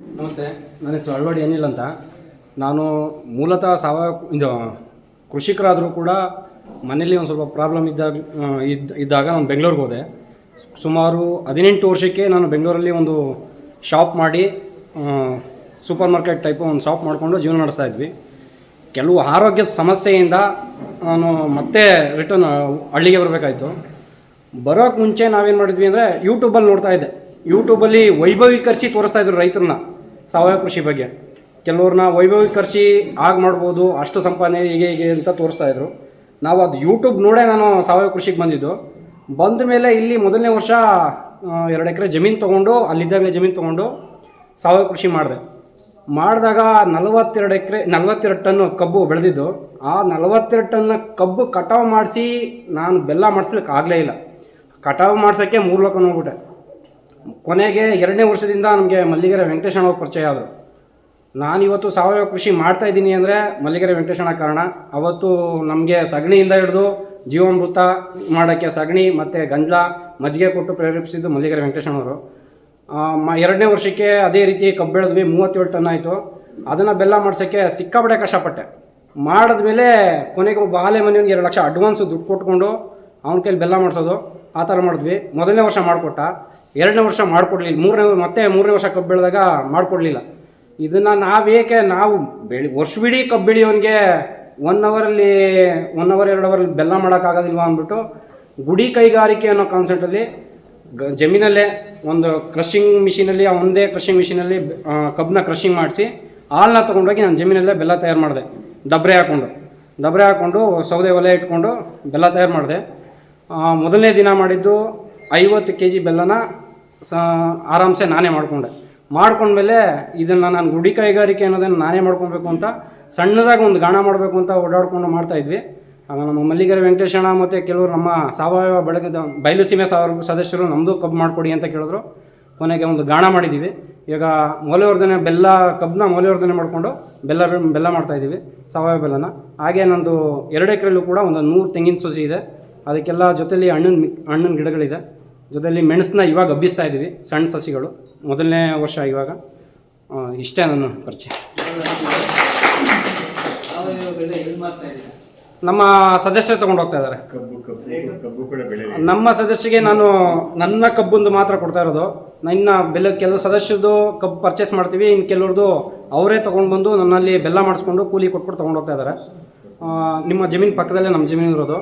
ನಮಸ್ತೆ, ನನ್ನ ಹೆಸರು ಅಳ್ವಾಡಿ ಅನಿಲ್ ಅಂತ. ನಾನು ಮೂಲತಃ ಸಾವಯವ ಇದು, ಕೃಷಿಕರಾದರೂ ಕೂಡ ಮನೇಲಿ ಒಂದು ಸ್ವಲ್ಪ ಪ್ರಾಬ್ಲಮ್ ಇದ್ದಾಗ ಇದ್ದಾಗ ನಾನು ಬೆಂಗಳೂರಿಗೆ ಹೋದೆ. ಸುಮಾರು ಹದಿನೆಂಟು ವರ್ಷಕ್ಕೆ ನಾನು ಬೆಂಗಳೂರಲ್ಲಿ ಒಂದು ಶಾಪ್ ಮಾಡಿ ಸೂಪರ್ ಮಾರ್ಕೆಟ್ ಟೈಪು ಒಂದು ಶಾಪ್ ಮಾಡಿಕೊಂಡು ಜೀವನ ನಡೆಸ್ತಾ ಇದ್ವಿ. ಕೆಲವು ಆರೋಗ್ಯದ ಸಮಸ್ಯೆಯಿಂದ ನಾನು ಮತ್ತೆ ರಿಟರ್ನ್ ಹಳ್ಳಿಗೆ ಬರಬೇಕಾಯಿತು. ಬರೋಕ್ಕೆ ಮುಂಚೆ ನಾವೇನು ಮಾಡಿದ್ವಿ ಅಂದರೆ ಯೂಟ್ಯೂಬಲ್ಲಿ ನೋಡ್ತಾ ಇದ್ದೆ. ಯೂಟ್ಯೂಬಲ್ಲಿ ವೈಭವೀಕರಿಸಿ ತೋರಿಸ್ತಾ ಇದ್ರು ರೈತರನ್ನ ಸಾವಯವ ಕೃಷಿ ಬಗ್ಗೆ. ಕೆಲವ್ರನ್ನ ವೈಭವೀಕರಿಸಿ ಹಾಗೆ ಮಾಡ್ಬೋದು, ಅಷ್ಟು ಸಂಪಾದನೆ ಹೀಗೆ ಹೀಗೆ ಅಂತ ತೋರಿಸ್ತಾ ಇದ್ರು. ನಾವು ಅದು ಯೂಟ್ಯೂಬ್ ನೋಡೇ ನಾನು ಸಾವಯವ ಕೃಷಿಗೆ ಬಂದಿದ್ದು. ಬಂದ ಮೇಲೆ ಇಲ್ಲಿ ಮೊದಲನೇ ವರ್ಷ ಎರಡು ಎಕರೆ ಜಮೀನು ತೊಗೊಂಡು, ಅಲ್ಲಿದ್ದಾಗಲೇ ಜಮೀನು ತೊಗೊಂಡು ಸಾವಯವ ಕೃಷಿ ಮಾಡಿದೆ. ಮಾಡಿದಾಗ ನಲವತ್ತೆರಡು ಎಕರೆ, ನಲವತ್ತೆರಡು ಟನ್ನು ಕಬ್ಬು ಬೆಳೆದಿದ್ದು. ಆ ನಲವತ್ತೆರಡು ಟನ್ನ ಕಬ್ಬು ಕಟಾವು ಮಾಡಿಸಿ ನಾನು ಬೆಲ್ಲ ಮಾಡಿಸ್ಲಿಕ್ಕೆ ಆಗಲೇ ಇಲ್ಲ. ಕಟಾವು ಮಾಡ್ಸೋಕ್ಕೆ ಮೂರು ಲೋಕ ನೋಡ್ಬಿಟ್ಟೆ ಕೊನೆಗೆ ಎರಡನೇ ವರ್ಷದಿಂದ ನಮಗೆ ಮಲ್ಲಿಗೆರೆ ವೆಂಕಟೇಶಣ್ಣ ಪರಿಚಯ ಆದರು. ನಾನಿವತ್ತು ಸಾವಯವ ಕೃಷಿ ಮಾಡ್ತಾ ಇದ್ದೀನಿ ಅಂದರೆ ಮಲ್ಲಿಗೆರೆ ವೆಂಕಟೇಶಣ್ಣ ಕಾರಣ. ಅವತ್ತು ನಮಗೆ ಸಗಣಿಯಿಂದ ಹಿಡಿದು ಜೀವಾಮೃತ ಮಾಡೋಕ್ಕೆ ಸಗಣಿ ಮತ್ತು ಗಂಜಲ ಮಜ್ಜಿಗೆ ಕೊಟ್ಟು ಪ್ರೇರೇಪಿಸಿದ್ದು ಮಲ್ಲಿಗೆರೆ ಮ, ಎರಡನೇ ವರ್ಷಕ್ಕೆ ಅದೇ ರೀತಿ ಕಬ್ಬು ಬೆಳೆದ್ವಿ, ಮೂವತ್ತೇಳು ಟನ್ ಆಯಿತು. ಅದನ್ನು ಬೆಲ್ಲ ಮಾಡ್ಸೋಕ್ಕೆ ಸಿಕ್ಕಾಪಟ್ಟೆ ಕಷ್ಟಪಟ್ಟೆ. ಮಾಡಿದ್ಮೇಲೆ ಕೊನೆಗೆ ಒಬ್ಬ ಆಲೆ ಮನೆಯವ್ನಿಗೆ ಎರಡು ಲಕ್ಷ ಅಡ್ವಾನ್ಸು ದುಡ್ಡು ಕೊಟ್ಕೊಂಡು ಅವನ ಕೈಲಿ ಬೆಲ್ಲ ಮಾಡಿಸೋದು, ಆ ಥರ ಮಾಡಿದ್ವಿ. ಮೊದಲನೇ ವರ್ಷ ಮಾಡಿಕೊಟ್ಟ. ಎರಡನೇ ವರ್ಷ ಮಾಡಿಕೊಡ್ಲಿಲ್ಲ. ಮೂರನೇ ಮತ್ತೆ ಮೂರನೇ ವರ್ಷ ಕಬ್ಬು ಬೆಳೆದಾಗ ಮಾಡಿಕೊಡ್ಲಿಲ್ಲ. ಇದನ್ನು ನಾವೇಕೆ ನಾವು ಬೆಳಿ ವರ್ಷವಿಡೀ ಕಬ್ಬು ಬೆಳೆಯೋನಿಗೆ ಒನ್ ಅವರಲ್ಲಿ ಒನ್ ಅವರ್ ಎರಡು ಅವರಲ್ಲಿ ಬೆಲ್ಲ ಮಾಡೋಕ್ಕಾಗೋದಿಲ್ವಾ ಅಂದ್ಬಿಟ್ಟು ಗುಡಿ ಕೈಗಾರಿಕೆ ಅನ್ನೋ ಕಾನ್ಸೆಪ್ಟಲ್ಲಿ ಗ ಜಮೀನಲ್ಲೇ ಒಂದು ಕ್ರಷಿಂಗ್ ಮಿಷಿನಲ್ಲಿ ಒಂದೇ ಕ್ರಷಿಂಗ್ ಮಿಷಿನಲ್ಲಿ ಕಬ್ಬನ್ನ ಕ್ರಷಿಂಗ್ ಮಾಡಿಸಿ ಹಾಲನ್ನ ತೊಗೊಂಡೋಗಿ ನಾನು ಜಮೀನಲ್ಲೇ ಬೆಲ್ಲ ತಯಾರು ಮಾಡಿದೆ. ದಬ್ರೆ ಹಾಕ್ಕೊಂಡು ದಬ್ರೆ ಹಾಕ್ಕೊಂಡು ಸೌದೆ ಒಲೆ ಇಟ್ಕೊಂಡು ಬೆಲ್ಲ ತಯಾರು ಮಾಡಿದೆ. ಮೊದಲನೇ ದಿನ ಮಾಡಿದ್ದು ಐವತ್ತು ಕೆ ಜಿ ಬೆಲ್ಲನ ಸ, ಆರಾಮ್ಸೆ ನಾನೇ ಮಾಡಿಕೊಂಡೆ. ಮಾಡ್ಕೊಂಡ್ಮೇಲೆ ಇದನ್ನು ನಾನು ಗುಡಿ ಕೈಗಾರಿಕೆ ಅನ್ನೋದನ್ನು ನಾನೇ ಮಾಡ್ಕೊಬೇಕು ಅಂತ ಸಣ್ಣದಾಗಿ ಒಂದು ಗಾಣ ಮಾಡಬೇಕು ಅಂತ ಓಡಾಡ್ಕೊಂಡು ಮಾಡ್ತಾಯಿದ್ವಿ ಆಗ ನಮ್ಮ ಮಲ್ಲಿಗೆರೆ ವೆಂಕಟೇಶಣ್ಣ ಮತ್ತು ಕೆಲವರು ನಮ್ಮ ಸಾವಯವ ಬೆಳಗ್ಗೆ ಬಯಲುಸೀಮೆ ಸಾವಯವ ಸದಸ್ಯರು ನಮ್ಮದು ಕಬ್ಬು ಮಾಡಿಕೊಡಿ ಅಂತ ಕೇಳಿದ್ರು. ಕೊನೆಗೆ ಒಂದು ಗಾಣ ಮಾಡಿದ್ದೀವಿ ಈಗ ಮೌಲ್ಯವರ್ಧನೆ ಬೆಲ್ಲ ಕಬ್ಬನ್ನ ಮೌಲ್ಯವರ್ಧನೆ ಮಾಡಿಕೊಂಡು ಬೆಲ್ಲ ಬೆಲ್ಲ ಮಾಡ್ತಾಯಿದ್ದೀವಿ ಸಾವಯವ ಬೆಲ್ಲನ. ಹಾಗೆ ನಂದು ಎರಡು ಎಕರೆಲ್ಲೂ ಕೂಡ ಒಂದು ನೂರು ತೆಂಗಿನ ಸಸಿ ಇದೆ. ಅದಕ್ಕೆಲ್ಲ ಜೊತೆಯಲ್ಲಿ ಹಣ್ಣಿನ ಹಣ್ಣಿನ ಗಿಡಗಳಿದೆ. ಜೊತೆಲಿ ಮೆಣಸನ್ನ ಇವಾಗ ಹಬ್ಬಿಸ್ತಾ ಇದ್ದೀವಿ ಸಣ್ಣ ಸಸಿಗಳು. ಮೊದಲನೇ ವರ್ಷ ಇವಾಗ ಇಷ್ಟೇ ನನ್ನ ಪರಿಚಯ. ನಮ್ಮ ಸದಸ್ಯರು ತಗೊಂಡೋಗ್ತಾ ಹೋಗ್ತಾ ಇದ್ದಾರೆ. ನಮ್ಮ ಸದಸ್ಯರಿಗೆ ನಾನು ನನ್ನ ಕಬ್ಬೊಂದು ಮಾತ್ರ ಕೊಡ್ತಾ ಇರೋದು. ನನ್ನ ಬೆಲ್ಲ ಕೆಲವು ಸದಸ್ಯರದು ಕಬ್ಬು ಪರ್ಚೇಸ್ ಮಾಡ್ತೀವಿ ಇನ್ನು ಕೆಲವ್ರದ್ದು ಅವರೇ ತೊಗೊಂಡು ಬಂದು ನನ್ನಲ್ಲಿ ಬೆಲ್ಲ ಮಾಡಿಸ್ಕೊಂಡು ಕೂಲಿ ಕೊಟ್ಬಿಟ್ಟು ತೊಗೊಂಡು ಹೋಗ್ತಾ ಇದ್ದಾರೆ. ನಿಮ್ಮ ಜಮೀನು ಪಕ್ಕದಲ್ಲೇ ನಮ್ಮ ಜಮೀನು ಇರೋದು.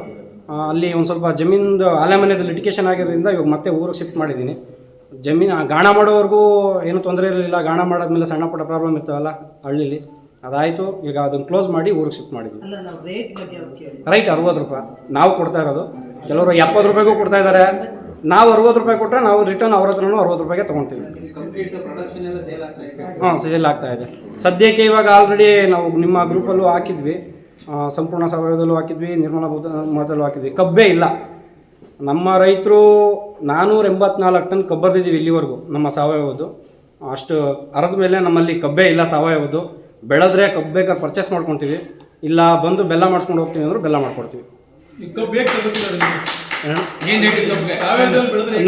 ಅಲ್ಲಿ ಒಂದು ಸ್ವಲ್ಪ ಜಮೀನ್ದು ಆಲೆ ಮನೆದು ಲಿಟಿಕೇಶನ್ ಆಗಿರೋದ್ರಿಂದ ಇವಾಗ ಮತ್ತೆ ಊರಿಗೆ ಶಿಫ್ಟ್ ಮಾಡಿದ್ದೀನಿ. ಜಮೀನು ಗಾಣ ಮಾಡೋವರೆಗೂ ಏನೂ ತೊಂದರೆ ಇರಲಿಲ್ಲ. ಗಾಣ ಮಾಡಾದ್ಮೇಲೆ ಸಣ್ಣ ಪುಟ್ಟ ಪ್ರಾಬ್ಲಮ್ ಇರ್ತಾವಲ್ಲ ಹಳ್ಳಿಲಿ. ಅದಾಯಿತು. ಈಗ ಅದನ್ನು ಕ್ಲೋಸ್ ಮಾಡಿ ಊರಿಗೆ ಶಿಫ್ಟ್ ಮಾಡಿದ್ವಿ. ಅಲ್ಲ ನಾವು ರೇಟ್ ಅರವತ್ತು ರೂಪಾಯಿ. ನಾವು ಕೊಡ್ತಾ ಇರೋದು. ಕೆಲವರು ಎಪ್ಪತ್ತು ರೂಪಾಯಿಗೂ ಕೊಡ್ತಾ ಇದ್ದಾರೆ ನಾವು ಅರವತ್ತು ರೂಪಾಯಿ ಕೊಟ್ಟರೆ ನಾವು ರಿಟರ್ನ್ ಅವ್ರ ಹತ್ರನೂ ಅರವತ್ತು ರೂಪಾಯಿಗೆ ತೊಗೊಳ್ತೀವಿ ಕಂಪ್ಲೀಟ್ ಪ್ರೊಡಕ್ಷನ್ ಎಲ್ಲ ಸೇಲ್ ಆಗ್ತಾ ಇದೆ? ಹಾಂ ಸೇಲ್ ಆಗ್ತಾ ಇದೆ. ಸದ್ಯಕ್ಕೆ ಇವಾಗ ಆಲ್ರೆಡಿ ನಾವು ನಿಮ್ಮ ಗ್ರೂಪಲ್ಲೂ ಹಾಕಿದ್ವಿ. ಸಂಪೂರ್ಣ ಸಾವಯವದಲ್ಲೂ ಹಾಕಿದ್ವಿ ನಿರ್ಮಲ ಮತದಲ್ಲೂ ಹಾಕಿದ್ವಿ. ಕಬ್ಬೇ ಇಲ್ಲ. ನಮ್ಮ ರೈತರು ನಾನ್ನೂರ ಎಂಬತ್ನಾಲ್ಕು ಟನ್ ಕಬ್ಬರ್ದಿದ್ದೀವಿ ಇಲ್ಲಿವರೆಗೂ ನಮ್ಮ ಸಾವಯವದ್ದು. ಅಷ್ಟು ಅರದ ಮೇಲೆ ನಮ್ಮಲ್ಲಿ ಕಬ್ಬೇ ಇಲ್ಲ ಸಾವಯವದ್ದು. ಬೆಳೆದ್ರೆ ಕಬ್ಬು ಬೇಕಾದ್ರೆ ಪರ್ಚೇಸ್ ಮಾಡ್ಕೊತೀವಿ. ಇಲ್ಲ ಬಂದು ಬೆಲ್ಲ ಮಾಡಿಸ್ಕೊಂಡು ಹೋಗ್ತೀವಿ ಅಂದರೂ ಬೆಲ್ಲ ಮಾಡ್ಕೊಡ್ತೀವಿ.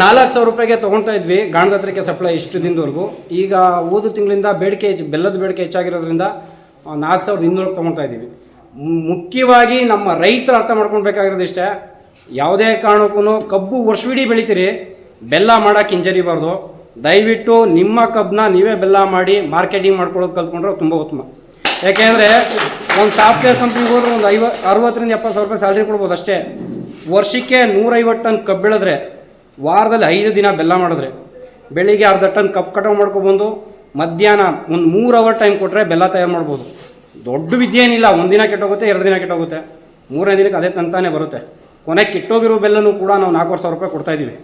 ನಾಲ್ಕು ಸಾವಿರ ರೂಪಾಯಿಗೆ ತೊಗೊಳ್ತಾ ಇದ್ವಿ ಗಾಣದತ್ರಿಕೆ ಸಪ್ಲೈ ಇಷ್ಟು ದಿನದವರೆಗೂ. ಈಗ ಓದು ತಿಂಗಳಿಂದ ಬೇಡಿಕೆ ಹೆಚ್ಚು ಬೆಲ್ಲದ ಬೇಡಿಕೆ ಹೆಚ್ಚಾಗಿರೋದ್ರಿಂದ ನಾಲ್ಕು ಸಾವಿರದ ಇನ್ನೂರು ತೊಗೊಳ್ತಾ ಇದ್ದೀವಿ. ಮುಖ್ಯವಾಗಿ ನಮ್ಮ ರೈತರು ಅರ್ಥ ಮಾಡ್ಕೊಳ್ಬೇಕಾಗಿರೋದು ಇಷ್ಟೇ. ಯಾವುದೇ ಕಾರಣಕ್ಕೂ ಕಬ್ಬು ವರ್ಷವಿಡೀ ಬೆಳಿತೀರಿ, ಬೆಲ್ಲ ಮಾಡೋಕ್ಕೆ ಹಿಂಜರಿಬಾರ್ದು ದಯವಿಟ್ಟು ನಿಮ್ಮ ಕಬ್ಬನ್ನ ನೀವೇ ಬೆಲ್ಲ ಮಾಡಿ ಮಾರ್ಕೆಟಿಂಗ್ ಮಾಡ್ಕೊಳ್ಳೋದು ಕಲ್ತ್ಕೊಂಡ್ರೆ ತುಂಬ ಉತ್ತಮ. ಯಾಕೆಂದರೆ ಒಂದು ಸಾಫ್ಟ್ವೇರ್ ಕಂಪ್ನಿಗೆ ಹೋದ್ರೆ ಒಂದು ಐವ ಅರವತ್ತರಿಂದ ಎಪ್ಪತ್ತು ಸಾವಿರ ರೂಪಾಯಿ ಸ್ಯಾಲ್ರಿ ಕೊಡ್ಬೋದು ಅಷ್ಟೇ. ವರ್ಷಕ್ಕೆ ನೂರೈವತ್ತು ಟನ್ ಕಬ್ಬು ಬೆಳೆದ್ರೆ ವಾರದಲ್ಲಿ ಐದು ದಿನ ಬೆಲ್ಲ ಮಾಡಿದ್ರೆ, ಬೆಳಿಗ್ಗೆ ಅರ್ಧ ಟನ್ ಕಬ್ಬು ಕಟಾವು ಮಾಡ್ಕೊಬಂದು ಮಧ್ಯಾಹ್ನ ಒಂದು ಮೂರು ಅವರ್ ಟೈಮ್ ಕೊಟ್ಟರೆ ಬೆಲ್ಲ ತಯಾರು ಮಾಡ್ಬೋದು. ದೊಡ್ಡ ವಿದ್ಯೆ ಏನಿಲ್ಲ ಒಂದಿನ ಕೆಟ್ಟೋಗುತ್ತೆ ಎರಡು ದಿನ ಕೆಟ್ಟೋಗುತ್ತೆ. ಮೂರನೇ ದಿನಕ್ಕೆ ಅದೇ ತಂತಾನೆ ಬರುತ್ತೆ. ಕೊನೆಗೆ ಕೆಟ್ಟೋಗಿರೋ ಬೆಲ್ಲನೂ ಕೂಡ ನಾವು ನಾಲ್ಕೂವರೆ ಸಾವಿರ ರೂಪಾಯಿ ಕೊಡ್ತಾ ಇದ್ದೀವಿ.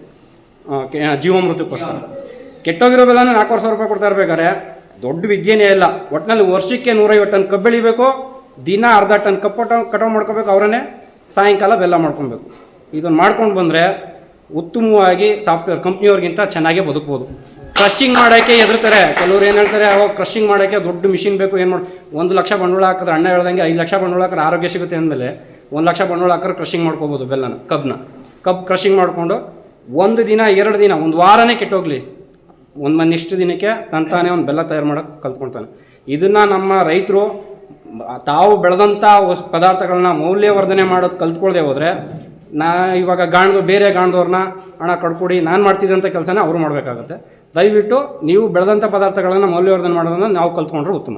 ಆ, ಕೆ- ಜೀವಾಮೃತಕ್ಕೋಸ್ಕರ. ಕೆಟ್ಟೋಗಿರೋ ಬೆಲ್ಲನ ನಾಲ್ಕೂವರೆ ಸಾವಿರ ರೂಪಾಯಿ ಕೊಡ್ತಾ ಇರ್ಬೇಕಾದ್ರೆ ದೊಡ್ಡ ವಿದ್ಯೆನೇ ಇಲ್ಲ. ಒಟ್ಟಿನಲ್ಲಿ ವರ್ಷಕ್ಕೆ ನೂರೈವತ್ತು ಟನ್ ಕಬ್ಬು ಬೆಳಿಬೇಕು ದಿನ ಅರ್ಧ ಟನ್ ಕಪ್ಪು ಕಟಾವು ಮಾಡ್ಕೋಬೇಕು ಅವರನ್ನೇ ಸಾಯಂಕಾಲ ಬೆಲ್ಲ ಮಾಡ್ಕೊಬೇಕು. ಇದನ್ನು ಮಾಡ್ಕೊಂಡು ಬಂದರೆ ಉತ್ತಮವಾಗಿ ಸಾಫ್ಟ್ವೇರ್ ಕಂಪ್ನಿಯವ್ರಿಗಿಂತ ಚೆನ್ನಾಗೇ ಬದುಕ್ಬೋದು. ಕ್ರಷಿಂಗ್ ಮಾಡೋಕ್ಕೆ ಎದುರ್ತಾರೆ ಕೆಲವ್ರು ಏನು ಹೇಳ್ತಾರೆ ಅವಾಗ ಕ್ರಷಿಂಗ್ ಮಾಡೋಕ್ಕೆ ದೊಡ್ಡ ಮಿಷಿನ್ ಬೇಕು, ಏನು ಮಾಡಿ, ಒಂದು ಲಕ್ಷ ಬಂಡವಾಳ ಹಾಕಿದ್ರೆ ಅಣ್ಣ ಹೇಳ್ದಂಗೆ ಐದು ಲಕ್ಷ ಬಂಡವಾಳ ಹಾಕಿದ್ರೆ ಆರೋಗ್ಯ ಸಿಗುತ್ತೆ ಅಂದಮೇಲೆ ಒಂದು ಲಕ್ಷ ಬಂಡವಾಳ ಹಾಕಿದ್ರೆ ಕ್ರಷಿಂಗ್ ಮಾಡ್ಕೋಬೋದು ಬೆಲ್ಲನ, ಕಬ್ನ. ಕಬ್ ಕ್ರಷಿಂಗ್ ಮಾಡಿಕೊಂಡು ಒಂದು ದಿನ, ಎರಡು ದಿನ, ಒಂದು ವಾರನೇ ಕೆಟ್ಟೋಗ್ಲಿ. ಒಂದು ಮನೆ ಇಷ್ಟು ದಿನಕ್ಕೆ ತಂತಾನೆ ಒಂದು ಬೆಲ್ಲ ತಯಾರು ಮಾಡೋಕ್ಕೆ ಕಲ್ತ್ಕೊಳ್ತಾನೆ ಇದನ್ನು ನಮ್ಮ ರೈತರು, ತಾವು ಬೆಳೆದಂಥ ಪದಾರ್ಥಗಳನ್ನ ಮೌಲ್ಯವರ್ಧನೆ ಮಾಡೋದು ಕಲ್ತ್ಕೊಳ್ದೆ ಹೋದರೆ, ನಾ ಇವಾಗ ಗಾಣದು ಬೇರೆ ಗಾಣದವ್ರನ್ನ ಹಣ ಕಡ್ಕೊಡಿ ನಾನು ಮಾಡ್ತಿದ್ದಂಥ ಕೆಲಸನ ಅವರು ಮಾಡಬೇಕಾಗತ್ತೆ. ದಯವಿಟ್ಟು ನೀವು ಬೆಳೆದಂಥ ಪದಾರ್ಥಗಳನ್ನು ಮೌಲ್ಯವರ್ಧನೆ ಮಾಡೋದನ್ನು ನಾವು ಕಲ್ತ್ಕೊಂಡ್ರೆ ಉತ್ತಮ.